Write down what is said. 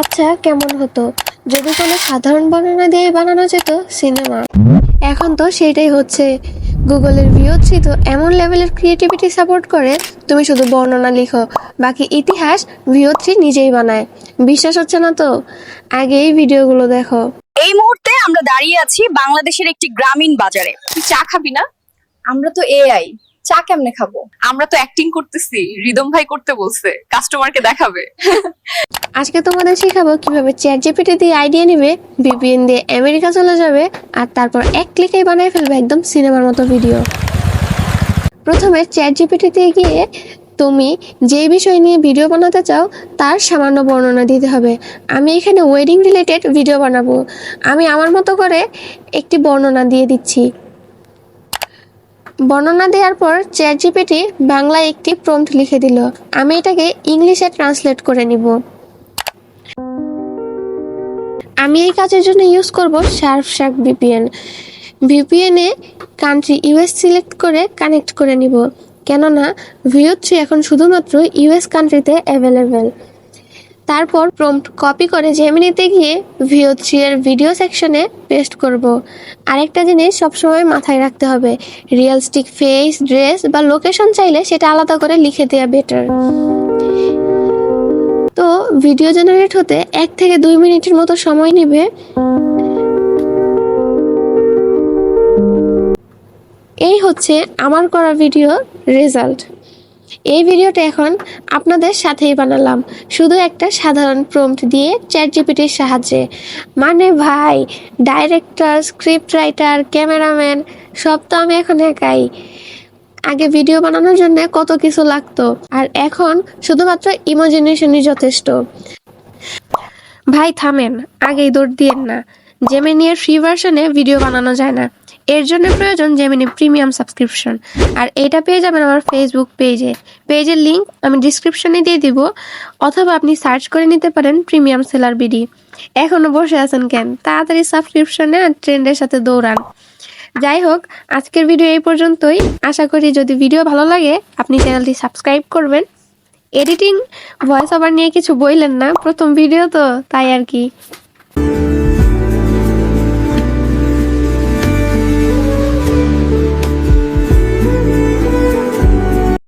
আচ্ছা কেমন হতো? যদি কোনো সাধারণ বর্ণনা দিয়ে বানানো যেত, সিনেমা। এখন তো সেটাই হচ্ছে। গুগলের ভিও থ্রি তো এমন লেভেলের ক্রিয়েটিভিটি সাপোর্ট করে, তুমি শুধু বর্ণনা লিখো, বাকি ইতিহাস ভিও থ্রি নিজেই বানায়। বিশ্বাস হচ্ছে না তো? আগে এই ভিডিওগুলো দেখো। এই মুহূর্তে আমরা দাঁড়িয়ে আছি বাংলাদেশের একটি গ্রামীণ বাজারে। তুই চা খাবি না? আমরা তো এআই চা কেমনে খাব? আমরা তো অ্যাক্টিং করতেছি রিদম ভাই করতে বলছে কাস্টমারকে দেখাবে। আজকে তোমাদের শেখাবো কীভাবে চ্যাট জিপিটি দিয়ে আইডিয়া নেবে ভিপিএন দিয়ে আমেরিকা চলে যাবে আর তারপর এক ক্লিকেই বানিয়ে ফেলবে একদম সিনেমার মতো ভিডিও প্রথমে চ্যাট জিপিটিতে গিয়ে তুমি যে বিষয় নিয়ে ভিডিও বানাতে চাও তার সামান্য বর্ণনা দিতে হবে। আমি এখানে ওয়েডিং রিলেটেড ভিডিও বানাবো। আমি আমার মতো করে একটি বর্ণনা দিয়ে দিচ্ছি। বর্ণনা দেওয়ার পর চ্যাট জিপিটি বাংলায় একটি প্রম্পট লিখে দিল। আমি এটাকে ইংলিশে ট্রান্সলেট করে নিব। আমি এই কাজের জন্য ইউজ করব শার্প শার্ক ভিপিএন ভিপিএনে কান্ট্রি ইউএস সিলেক্ট করে কানেক্ট করে নিব। কেননা ভিও থ্রি এখন শুধুমাত্র ইউএস কান্ট্রিতে অ্যাভেলেবেল তারপর প্রম্পট কপি করে জেমিনিতে গিয়ে ভিও থ্রি এর ভিডিও সেকশনে পেস্ট করব। আরেকটা জিনিস সবসময় মাথায় রাখতে হবে রিয়েলস্টিক ফেস ড্রেস বা লোকেশন চাইলে সেটা আলাদা করে লিখে দেওয়া বেটার তো ভিডিও জেনারেট হতে এক থেকে দুই মিনিটের মতো সময় নেবে। এই হচ্ছে আমার করা ভিডিও রেজাল্ট এই ভিডিওটা এখন আপনাদের সাথেই বানালাম। শুধু একটা সাধারণ প্রম্পট দিয়ে চ্যাট জিপিটির সাহায্যে। মানে ভাই ডাইরেক্টর স্ক্রিপ্ট রাইটার ক্যামেরাম্যান সব তো আমি এখন একাই। আগে ভিডিও বানানোর জন্য কত কিছু লাগতো, আর এখন শুধুমাত্র ইমাজিনেশনই যথেষ্ট। ভাই, থামেন, আগেই দৌড় দিয়েন না। জেমিনির ফ্রি ভার্সনে ভিডিও বানানো যায় না। এর জন্য প্রয়োজন জেমিনি প্রিমিয়াম সাবস্ক্রিপশন আর এটা পেয়ে যাবেন আমার ফেসবুক পেজে পেজের লিঙ্ক আমি ডিসক্রিপশনে দিয়ে দিব, অথবা আপনি সার্চ করে নিতে পারেন প্রিমিয়াম সেলার বিডি এখনও বসে আছেন কেন? তাড়াতাড়ি সাবস্ক্রিপশনে আর ট্রেন্ডের সাথে দৌড়ান। যাই হোক, আজকের ভিডিও এই পর্যন্তই। আশা করি যদি ভিডিও ভালো লাগে, আপনি চ্যানেলটি সাবস্ক্রাইব করবেন। এডিটিং ভয়েস ওভার নিয়ে কিছু বললেন না, প্রথম ভিডিও তো, তাই আর কি।